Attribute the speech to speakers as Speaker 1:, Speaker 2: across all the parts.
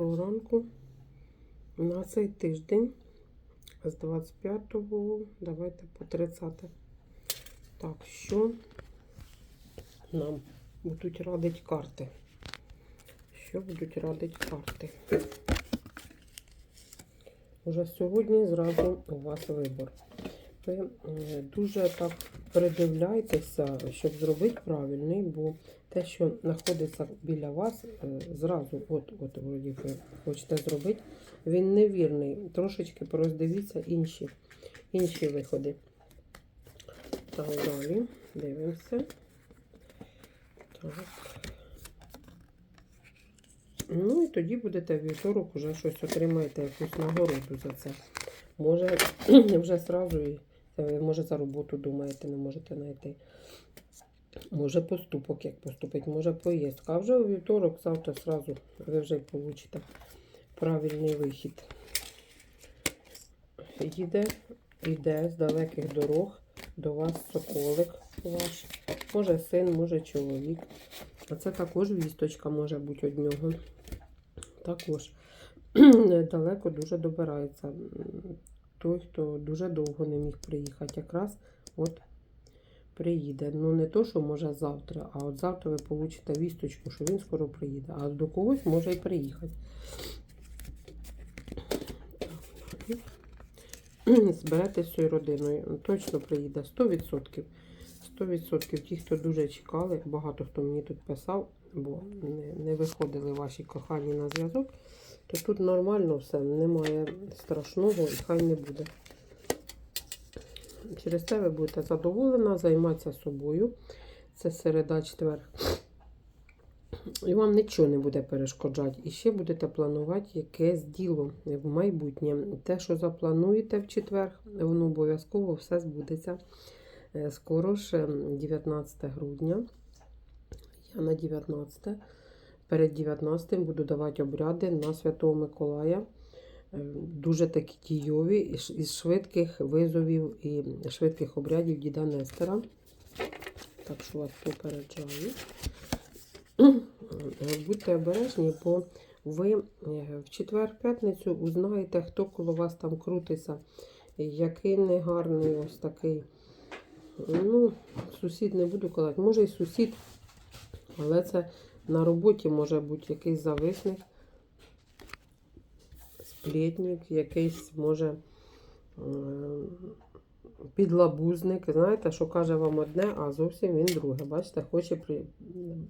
Speaker 1: Доброго ранку. На цей тиждень з 25 давайте по 30. Так, що нам будуть радити карти? Що будуть радити карти? Уже сьогодні зразу у вас вибор. Ви дуже так придивляйтеся, щоб зробити правильний, бо те, що знаходиться біля вас, е, зразу, от, от вроді ви хочете зробити, він невірний. Трошечки пороздивіться інші, інші виходи. Так, далі дивимося. Так. Ну і тоді будете вівторок уже щось отримаєте, якусь нагороду за це. Може, вже зразу і може за роботу думаєте, не можете знайти. Може поступок, як поступить, може поїздка. А вже у вівторок, завтра зразу ви вже получите правильний вихід. Їде, йде з далеких дорог до вас соколик ваш. Може син, може чоловік. А це також вісточка може бути від нього. Також далеко дуже добирається. Той, хто дуже довго не міг приїхати, якраз от приїде. Ну, не то, що може завтра, а от завтра ви получите вісточку, що він скоро приїде. А до когось може і приїхати. Зберете цією родиною. Точно приїде 100%. 100% ті, хто дуже чекали, багато хто мені тут писав, бо не, не виходили ваші кохані на зв'язок, то тут нормально все, немає страшного і хай не буде. Через це ви будете задоволена, займатися собою. Це середа четвер. І вам нічого не буде перешкоджати. І ще будете планувати якесь діло в майбутнє. Те, що заплануєте в четвер, воно обов'язково все збудеться. Е, Скоро ж 19 грудня. Я на 19. Перед 19 буду давати обряди на Святого Миколая. Дуже такі дійові із швидких визовів і швидких обрядів діда Нестера. Так що вас попереджаю. Е, Будьте обережні, бо ви е, в четвер-п'ятницю узнаєте, хто коло вас там крутиться, який негарний ось такий. Ну, сусід не буду казати, може і сусід, але це на роботі може бути якийсь зависник, сплетник, якийсь може підлабузник. Знаєте, що каже вам одне, а зовсім він друге. Бачите, хоче при...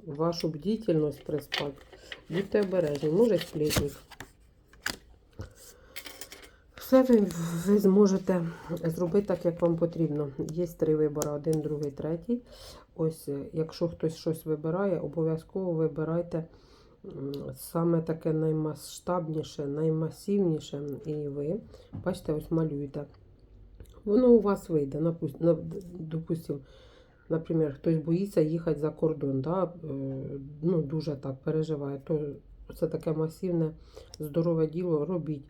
Speaker 1: вашу бдительність приспати. Будьте обережні, може сплетник. Все ви, ви зможете зробити так, як вам потрібно. Є три вибори: один, другий, третій. Ось, якщо хтось щось вибирає, обов'язково вибирайте саме таке наймасштабніше, наймасивніше. І ви, бачите, ось малюєте. Воно у вас вийде. напу- на- Допустим, наприклад, хтось боїться їхати за кордон, да? е, ну, дуже так переживає, то це таке масивне, здорове діло робіть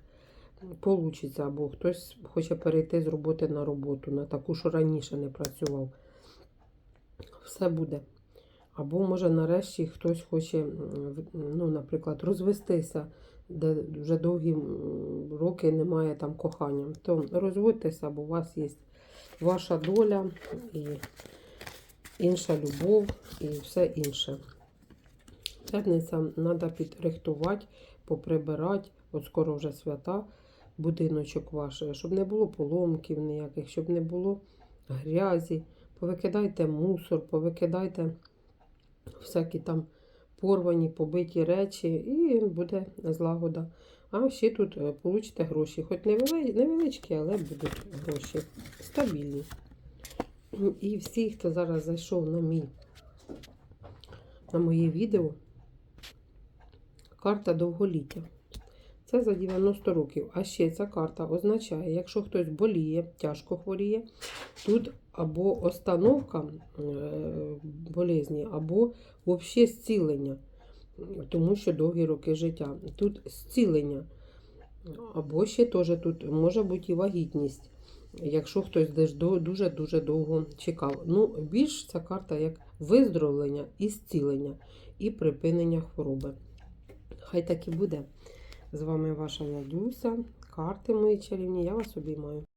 Speaker 1: получиться, або хтось хоче перейти з роботи на роботу, на таку, що раніше не працював. Все буде. Або, може, нарешті хтось хоче, ну, наприклад, розвестися, де вже довгі роки немає там кохання. То розводьтеся, бо у вас є ваша доля і інша любов, і все інше. П'ятниця треба підрихтувати, поприбирати, от скоро вже свята, будиночок ваш, щоб не було поломків ніяких, щоб не було грязі. Повикидайте мусор, повикидайте всякі там порвані, побиті речі, і буде злагода. А ще тут е, получите гроші. Хоч невеличкі, але будуть гроші. Стабільні. І всі, хто зараз зайшов на мій на моє відео, карта довголіття. Це за 90 років. А ще ця карта означає, якщо хтось боліє, тяжко хворіє, тут або остановка е, болезні, або взагалі зцілення, тому що довгі роки життя. Тут зцілення. Або ще теж тут може бути і вагітність, якщо хтось десь дуже-дуже довго чекав. Ну, більш ця карта як виздоровлення і зцілення, і припинення хвороби. Хай так і буде. З вами ваша Ядюся. Карти мої чарівні. Я вас обіймаю.